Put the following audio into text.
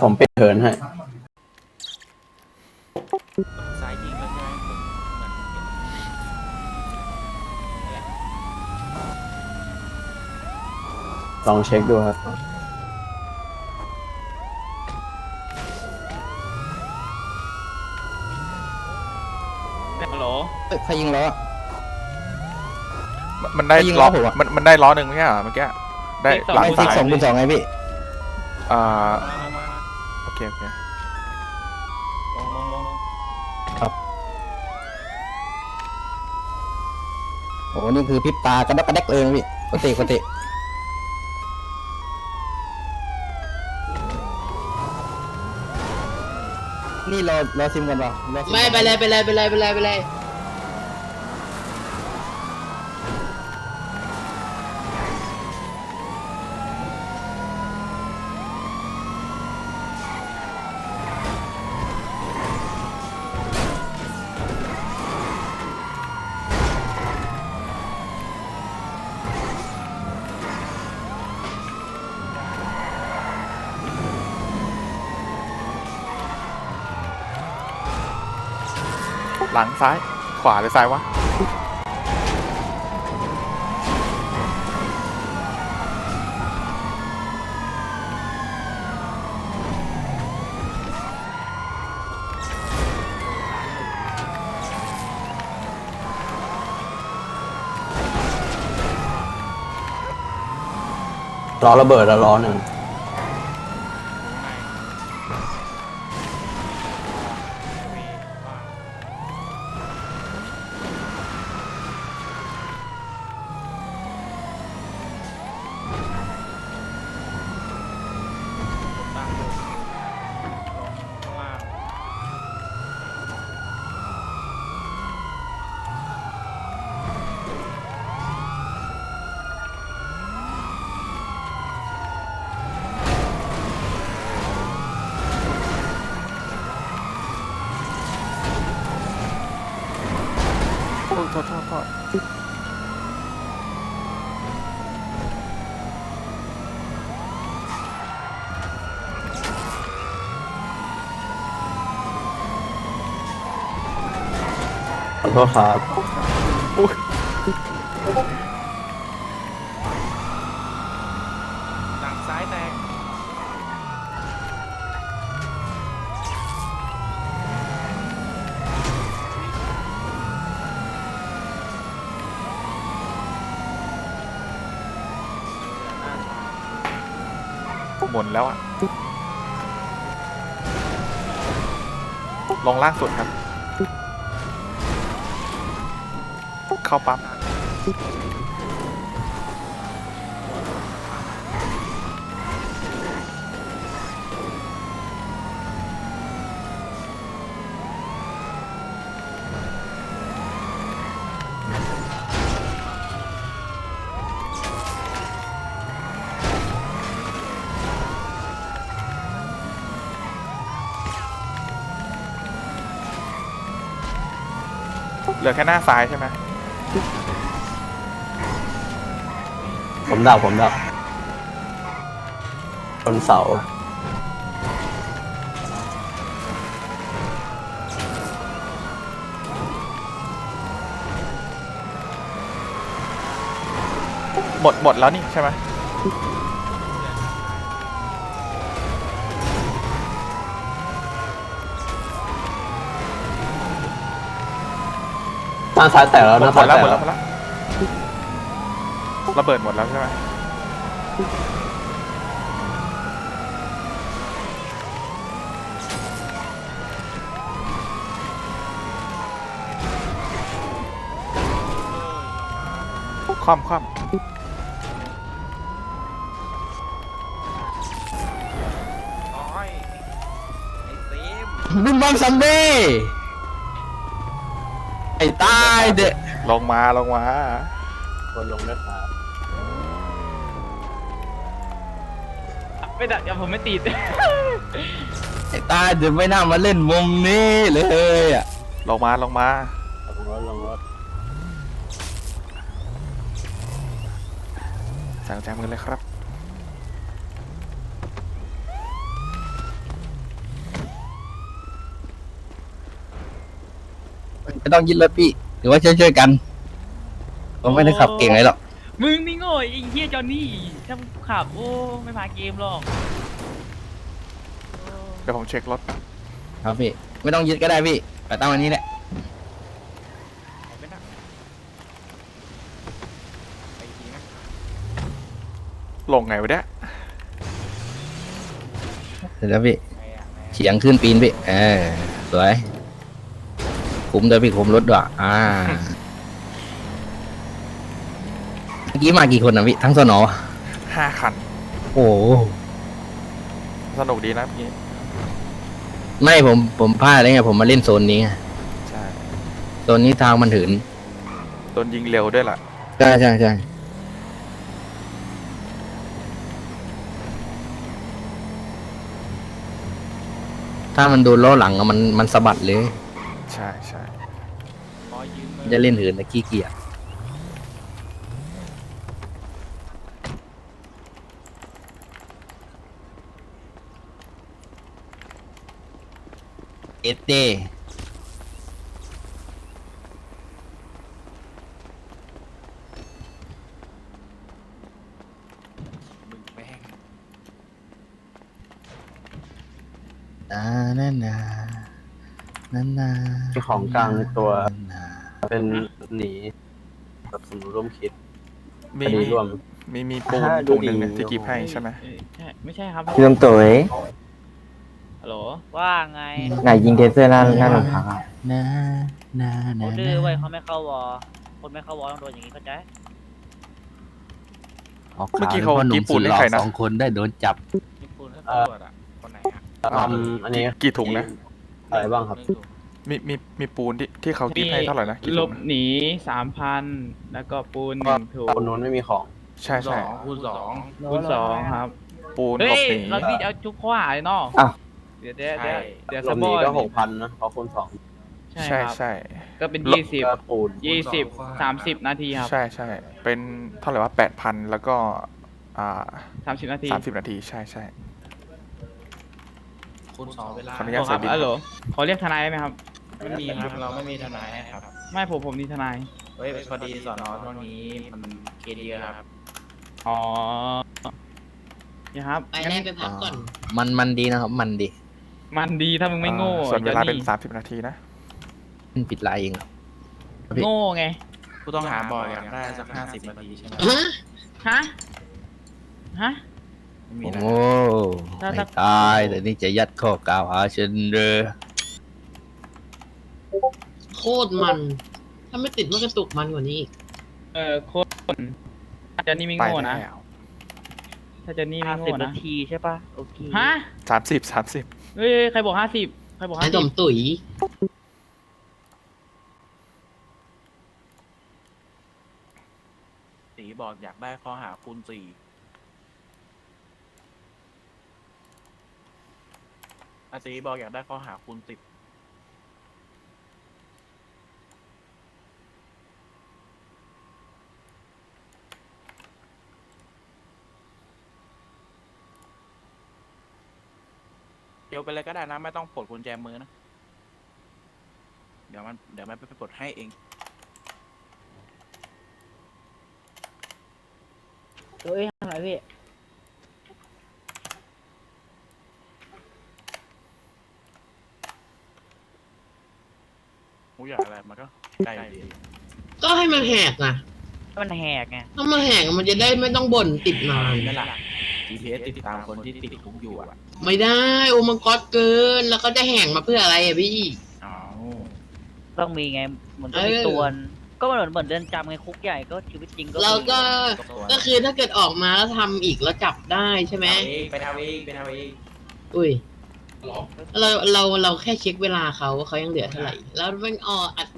ผมปิดเหินให้ซ้ายยิงแล้วใช่ไหมผมเหมือนเห็นนั่นแหละลองเช็คดูครับ ฮัลโหลเอ้ยใครยิงล้อมันมันได้ยิงล้อล้อผมอะ มันมันได้ล้อหนึ่งไม่ใช่เหรอเมื่อกี้ได้หลังไม่ซ้าสิบยสองคูณสองไงพี่ อ่ามามามาโอ เคโอเคลงลงลงลงโอ้นี่คือพริบตากระดักกระแดกเลยนะพี่ปกติปกตินี่รอรอซิมกันป่ะรอซิไม่ ไปเลยไปเลยไปเลยไปเลยไปเลย หลังซ้าย ขวาหรือซ้ายวะล้อระเบิดแล้วล้อหนึ่ง ตามลงลงข้างล่าง โอ้ยโทษโทษโทษ ขอโท ษครับหลังซ้ายแตกหมุนแล้วอะลงล่างสุดครับ เข้าปั๊มเหลือแค่หน้าซ้ายใช่ไหม ผมดาผมดับชนเสาหมดหมดแล้วนี่ใช่ไหม หน้าซ้ายแตกแล้วหมหดน้าหมซ้าดยแล้วแตหมกดแล้แล้ววหมดแล้วระเบิดหมดแล้วใช่ไหมคว่ำคว่โอ้ยไอ้เซมบุ้มบัมซัมเบ้ ไอ้ตายเด็กำลงมาลงมาคนลงด้วยครับไม่ดักอย่าผมไม่ติด ไอ้ตายเดี๋ยวไม่น่ามาเล่นมุมนี้เลยอะลงมาลงมาลงรถลงรถแจงแจงมือเลยครับ ไม่ต้องยึดรถพี่หรือว่าช่วยช่วยๆกัน ผมไม่ได้ขับเก่งเลยหรอกมึงนี่โง่ไอ้เฮียจอนนี่ถ้ามึงขับโอ้ไม่พาเกมหรอกโอ้เดี๋ยวผมเช็ครถ ครับพี่ ไม่ต้องยึดก็ได้พี่ไปตั้งวันนี้แหละไหนไม่น่ะไปอีกทีนะลงไงวะเนี่ยเสร็จแล้วพี่ไหนอะไหนอะเฉียงขึ้นปีนพี่เออสวย คุมเดี๋ยวพี่คุมรถด้วยอ่า เมื่อกี้มากี่คนนะพี่ทั้งสนอห้าคัน โอ้โหสนุกดีนะพี่ ไม่ผมผมพลาดเลยไงผมมาเล่นโซนนี้ไงใช่ โซนนี้ทางมันถึงโดนยิงเร็วด้วยล่ะ ใช่ใช่ใช่ถ้ามันโดนล้อหลังอะมันมันสะบัดเลย ใช่ใช่ขอยืมมือจะเล่นหืนแต่ขี้เกียจเอสเดมึงแม่ง นานานา นานาที่ของกลางในตัว นาเป็นหนีแบบสมรู้ร่วมคิดมีคดีร่วม มีมีปูนอ่าดูถุงหนึ่งดีเนี่ยที่กิฟให้ใช่ไหม เอ้ยใช่ไม่ใช่ครับพี่ลำตุ๋ยฮัลโหลว่าไงไงยิงเทเซอร์หน้าหน้าโรงพักอะนานานาเขาดื้อเว้ยเขาไม่เข้าวอคนไม่เข้าวอต้องโดนอย่างนี้เข้าใจออกเมื่อกี้ข่วเขาลยพ่อหนุ่กิมนปูนสุดให้หล่อใครนะ สองคนได้โดนจับยิงปืนให้ตำรวจอะคนไหนอะทำอันนี้กี่ถุงนะ อะไรบ้างครับหนึ่งถุงมีมีมีปูนที่ที่เขากิฟให้เท่าไหร่นะกี่หลถุบงนะหนีสามพันแล้วก็ปูนหนึ่งถุงคนนู้นไม่มีของ ใช่สใช่องคูณสองคูณสองครับ ปูนเฮ้หลบย หนีเราพี่เอาจุกข้อหาเลยเนาะอ้าว เดี๋ยวเดี๋ยวเดี๋ยวเดี๋ยวลสมบนี้อยก็หกพันนะเพราะคูณสองใช่ใช่ครับใช่ ก็เป็นลบยี่สิบก็ปูนยี่สิบสามสิบนาทีครับใช่ใช่เป็นเท่าไหร่ว่าแปดพันแล้วก็อ่าสามสิบนาที สามสิบนาทีใช่ใช่ คูณสองเวลาขออนุขญาอตครับใส่บิน ฮัลโหลขอเรียกทนายได้ไหมครับ ไม่มีครับเราไม่มีทนายให้ครับ ไม่ผมผมมีทนาย เฮ้ยพอดีสอนอช่วงนี้มันเคสเยอะครับ อ๋อนี่ครับไปได้ไปพักก่อน มันมันดีนะครับ มันดีมันดีถ้ามึงไม่โง่อ่าส่วนเวลาเป็นจอสามสิบนาทีนะ มันปิดไลน์เองครับ โง่ไง ผู้ต้องหาบอกอยากได้สักห้าสิบนาทีใช่ไหมฮะ ฮะ ฮะ ไม่มีโอ้นะไม่ตายแต่นี่จะยัดข้อกล่าวหาฉันเลยโคตรมัน ถ้าไม่ติดมันกระตุกมันกว่านี้อีก เออโคตรถ้าเจะนี่ไม่ไปโง่นะ แล้วถ้าเจะนี่ไม่โง่นะ ทีใช่ปะโอเคฮะ สามสิบสามสิบเฮ้ย ใครบอกห้าสิบใครบอกไอ้ห้าดสิบมตุ๋ยตีบอกอยากได้ข้อหาคูณสี่ อาตีบอกอยากได้ข้อหาคูณสิบเดี๋ยวไปเลยก็ได้นะ ไม่ต้องปลดกุญแจมือนะ เดี๋ยวมันเดี๋ยวมันไปปลดให้เอง เฮ้ยทำไรพี่ กูอยากอะไรมันก็ใกล้ดีก็ให้มันแหกนะมันแหกไงถ้ามันแหกมันจะได้ไม่ต้องบ่นติดนานนั่นแหละ GPS ติดตามคนที่ติดคุกอยู่อะไม่ได้โอมังกรเกินแล้วก็จะแหกมาเพื่ออะไรอะพี่อ๋อต้องมีไงเหมือนต้องมีเออตัวนก็เหมือนเหมือนเดินจำไงคุกใหญ่ก็ชีวิตจริงก็เราก็ตัวก็คือถ้าเกิดออกมาแล้วทำอีกแล้วจับได้ใช่ไหมเอาเองไปทำเองไปทำเองอุ้ย เราเราเราแค่เช็คเวลาเขาว่าเขายังเหลือเท่าไหร่ แล้วแม่งอออัด